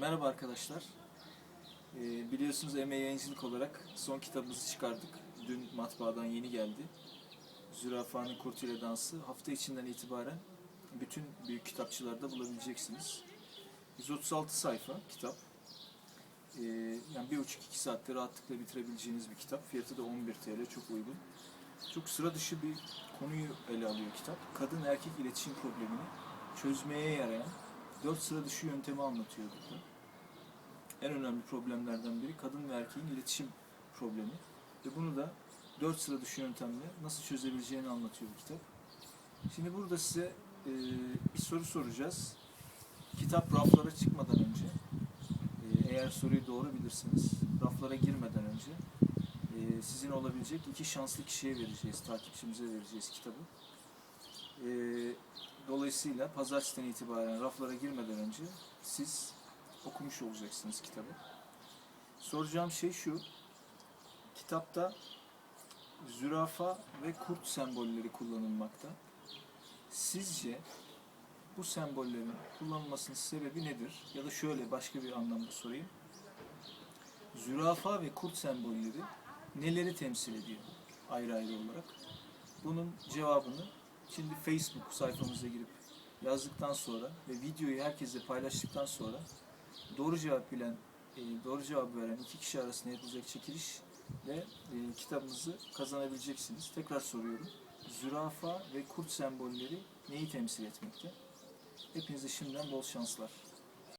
Merhaba arkadaşlar. Ee, biliyorsunuz Eme Yayıncılık olarak son kitabımızı çıkardık. Dün matbaadan yeni geldi. Zürafanın Kurt ile Dansı. Hafta içinden itibaren bütün büyük kitapçılarda bulabileceksiniz. 136 sayfa kitap. Ee, yani bir buçuk iki saatte rahatlıkla bitirebileceğiniz bir kitap. Fiyatı da 11 TL, çok uygun. Çok sıra dışı bir konuyu ele alıyor kitap. Kadın erkek iletişim problemini çözmeye yarayan dört sıra dışı yöntemi anlatıyor burada. En önemli problemlerden biri kadın ve erkeğin iletişim problemi. Ve bunu da dört sıra dışı yöntemle nasıl çözebileceğini anlatıyor bu kitap. Şimdi burada size e, bir soru soracağız. Kitap raflara çıkmadan önce, e, eğer soruyu doğru bilirseniz, raflara girmeden önce e, sizin olabilecek iki şanslı kişiye vereceğiz, takipçimize vereceğiz kitabı. E, dolayısıyla pazartesiden itibaren raflara girmeden önce siz okumuş olacaksınız kitabı. Soracağım şey şu, kitapta zürafa ve kurt sembolleri kullanılmakta. Sizce bu sembollerin kullanılmasının sebebi nedir? Ya da şöyle başka bir anlamda sorayım. Zürafa ve kurt sembolleri neleri temsil ediyor ayrı ayrı olarak? Bunun cevabını şimdi Facebook sayfamıza girip yazdıktan sonra ve videoyu herkesle paylaştıktan sonra doğru cevap bilen, e, doğru cevap veren iki kişi arasında yapılacak çekiliş ve e, kitabınızı kazanabileceksiniz. Tekrar soruyorum. Zürafa ve kurt sembolleri neyi temsil etmekte? Hepinize şimdiden bol şanslar.